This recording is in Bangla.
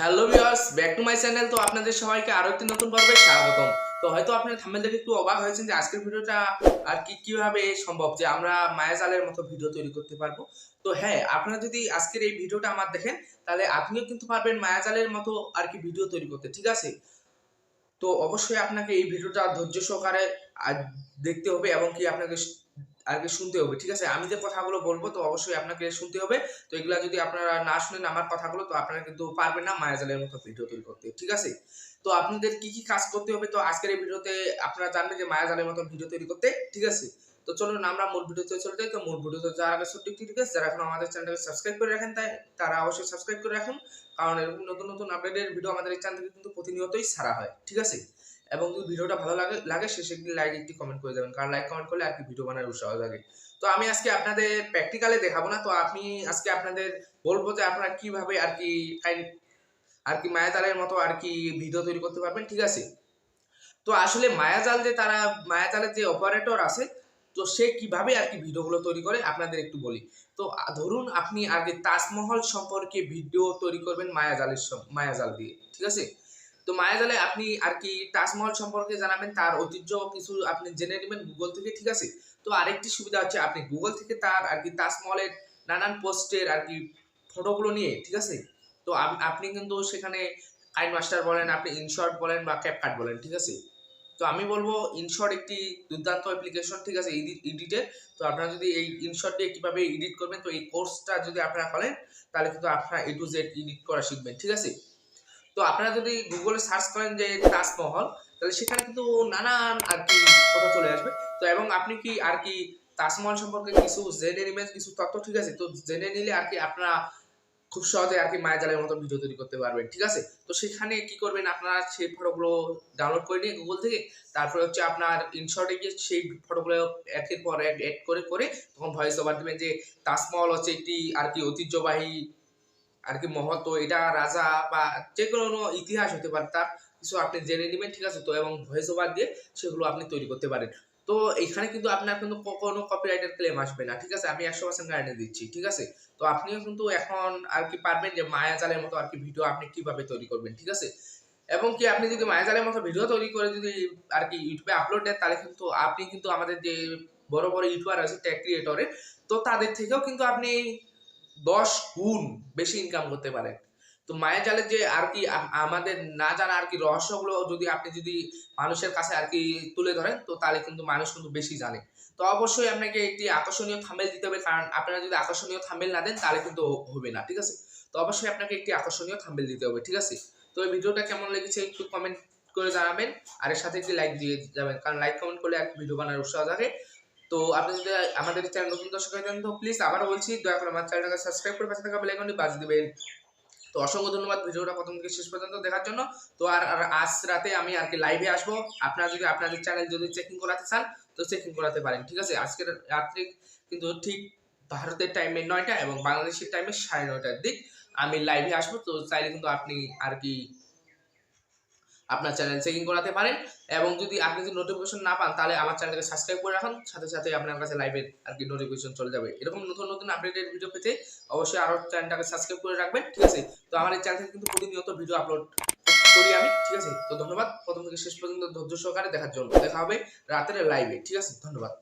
Hello viewers back to my channel তো আপনাদের সবাইকে আরও একটি নতুন পর্বে স্বাগতম। তো হয়তো আপনারা থাম্বনেল দেখে একটু অবাক হয়েছেন যে আজকের ভিডিওটা আর কি কীভাবে সম্ভব যে আমরা মায়াজালের মতো ভিডিও তৈরি করতে পারব। তো হ্যাঁ আপনারা যদি আজকের এই ভিডিওটা আমার দেখেন, তাহলে আপনিও কিন্তু পারবেন মায়াজালের মতো আর কি ভিডিও তৈরি করতে, ঠিক আছে? তো অবশ্যই আপনাকে এই ভিডিওটা ধৈর্য সহকারে দেখতে হবে এবং কি আপনাকে কি শুনতে হবে, ঠিক আছে? আমি যে কথাগুলো বলব তো অবশ্যই আপনাকে শুনতে হবে। তো এগুলা যদি আপনারা না শুনেন আমার কথাগুলো, তো আপনারা কিন্তু পারবেন না মায়াজালের মতো ভিডিও তৈরি করতে, ঠিক আছে? তো আপনাদের কি কি কাজ করতে হবে? তো আজকের এই ভিডিওতে আপনারা জানবেন যে মায়াজালের মতো ভিডিও তৈরি করতে, ঠিক আছে? তো চলুন আমরা মূল ভিডিওতে চলে যাই। তো মূল ভিডিওতে যারা আগে একটি রিকোয়েস্ট যারা এখন আমাদের চ্যানেলটাকে সাবস্ক্রাইব করে রাখেন তাই, তারা অবশ্যই সাবস্ক্রাইব করে রাখুন। কারণ এরকম নতুন নতুন আপডেটের ভিডিও আমাদের এই চ্যানেল কিন্তু প্রতিনিয়তই ছাড়া হয়, ঠিক আছে? এবং যদি ভিডিওটা ভালো লাগে লাগে শেষে একটি লাইক একটি কমেন্ট করে দেবেন। কারণ লাইক কমেন্ট করলে আর কি ভিডিও বানার উৎসাহ লাগে তো আমি আজকে আপনাদের প্র্যাকটিক্যালে দেখাবো না, তো আমি আজকে আপনাদের বলব যে আপনারা কীভাবে আর কি আর কি মায়াজালের মতো আর কি ভিডিও তৈরি করতে পারবেন, ঠিক আছে? তো আসলে মায়াজাল যে তারা, মায়াজালের যে অপারেটর আছে, তো সে কীভাবে আর কি ভিডিওগুলো তৈরি করে, আপনাদের একটু বলি। তো ধরুন আপনি আগে তাজমহল সম্পর্কে ভিডিও তৈরি করবেন মায়াজালের মায়াজাল দিয়ে, ঠিক আছে? তো মায়াজালে আপনি আর কি তাজমহল সম্পর্কে জানাবেন, তার ঐতিহ্য কিছু আপনি জেনে নেবেন গুগল থেকে, ঠিক আছে? তো আরেকটি সুবিধা হচ্ছে আপনি গুগল থেকে তার আর কি তাজমহলের নানান পোস্টের আর কি ফটোগুলো নিয়ে, ঠিক আছে? তো আপনি কিন্তু সেখানে কাইন মাস্টার বলেন, আপনি ইনশর্ট বলেন বা ক্যাপকাট বলেন, ঠিক আছে? তো আমি বলব ইনশর্ট একটি দুর্দান্ত অ্যাপ্লিকেশন ঠিক আছে? এডিটের। তো আপনারা যদি এই ইনশর্ট দিয়ে কীভাবে এডিট করবেন, তো এই কোর্সটা যদি আপনারা করেন, তাহলে কিন্তু আপনারা এ টু জেড এডিট করা শিখবেন, ঠিক আছে? তো আপনারা যদি গুগলে সার্চ করেন যে তাজমহল, তাহলে সেখানে কিন্তু নানান আর কি ফটো চলে আসবে। তো এবং আপনি কি আর কি তাজমহল সম্পর্কে কিছু জেনে নেবেন, কিছু তথ্য? ঠিক আছে, তো জেনে নিলে আর কি আপনারা খুব সহজে আর কি মায়াজালের মতো ভিডিও তৈরি করতে পারবেন, ঠিক আছে? তো সেখানে কি করবেন আপনারা, সেই ফটোগুলো ডাউনলোড করে নিয়ে গুগল থেকে, তারপরে হচ্ছে আপনার ইনশর্টে গিয়ে সেই ফটোগুলো একের পর এক এড করে করে তখন ভয়েস ওভার দেবেন যে তাজমহল হচ্ছে একটি আর কি ঐতিহ্যবাহী আর কি মহৎ, তো এটা রাজা বা যে কোনো ইতিহাস হতে পারে, তার কিছু আপনি জেনে নেবেন, ঠিক আছে তো? এবং ভয়েস ওভার দিয়ে সেগুলো আপনি তৈরি করতে পারেন। তো এখানে কিন্তু আপনার কিন্তু কোনো কপিরাইটের ক্লেম আসবে না, ঠিক আছে? আমি একশো পার্সেন্ট গ্যারান্টি দিচ্ছি, ঠিক আছে? তো আপনিও কিন্তু এখন আর কি পারবেন যে মায়াজালের মতো আর কি ভিডিও আপনি কীভাবে তৈরি করবেন, ঠিক আছে? এবং কি আপনি যদি মায়াজালের মতো ভিডিও তৈরি করে যদি আর কি ইউটিউবে আপলোড দেন, তাহলে কিন্তু আপনি কিন্তু আমাদের যে বড় বড় ইউটিউবার আছে ট্যাগ ক্রিয়েটরে তো তাদের থেকেও কিন্তু আপনি দশ গুণ বেশি ইনকাম করতে পারেন তো মায়ের জালের যে আর কি আমাদের না জানা আর কি রহস্যগুলো যদি আপনি যদি মানুষের কাছে আর কি তুলে ধরেন, তো তাহলে কিন্তু মানুষ কিন্তু বেশি জানে। তো অবশ্যই আপনাকে একটি আকর্ষণীয় থামেল দিতে হবে, কারণ আপনারা যদি আকর্ষণীয় থামেল না দেন, তাহলে কিন্তু হবে না, ঠিক আছে? তো অবশ্যই আপনাকে একটি আকর্ষণীয় থাম্বেল দিতে হবে, ঠিক আছে? তো এই ভিডিওটা কেমন লেগেছে একটু কমেন্ট করে জানাবেন, আর এর সাথে একটি লাইক দিয়ে যাবেন, কারণ লাইক কমেন্ট করলে আর ভিডিও বানার উৎসাহ থাকে। তো আপনি যদি আমাদের চ্যানেল নতুন দর্শক হয়ে থাকেন, তো প্লিজ আবারও বলছি, দয়া করে আমার চ্যানেলটাকে সাবস্ক্রাইব করে পাশে থাকা বেল আইকনটি বাজিয়ে দিবেন। তো অসংখ্য ধন্যবাদ, ভিডিওটা প্রথম থেকে শেষ পর্যন্ত দেখার জন্য। তো আর আর আজ রাতে আমি আর কি লাইভে আসব। আপনারা যদি আপনাদের চ্যানেল যদি চেকিং করাতে চান, তো চেকিং করাতে পারেন, ঠিক আছে? আজকের রাত্রে কিন্তু ঠিক ভারতের টাইমে নয়টা এবং বাংলাদেশের টাইমে সাড়ে নয়টার দিক আমি লাইভে আসব, তো চাইলে কিন্তু আপনি আর কি আপনার চ্যানেল চেকিং করাতে পারেন এবং যদি আপনি যদি নোটিফিকেশন না পান, তাহলে আমার চ্যানেলটাকে সাবস্ক্রাইব করে রাখুন, সাথে সাথে আপনার কাছে লাইভের আর কি নোটিফিকেশন চলে যাবে। এরকম নতুন নতুন আপডেটেড ভিডিও পেতে অবশ্যই আরও চ্যানেলটাকে সাবস্ক্রাইব করে রাখবেন, ঠিক আছে? তো আমার এই চ্যানেল থেকে কিন্তু প্রতিনিয়ত ভিডিও আপলোড করি আমি, ঠিক আছে? তো ধন্যবাদ। প্রথম থেকে শেষ পর্যন্ত ধৈর্য সহকারে দেখার জন্য। দেখা হবে রাতের লাইভে ঠিক আছে? ধন্যবাদ।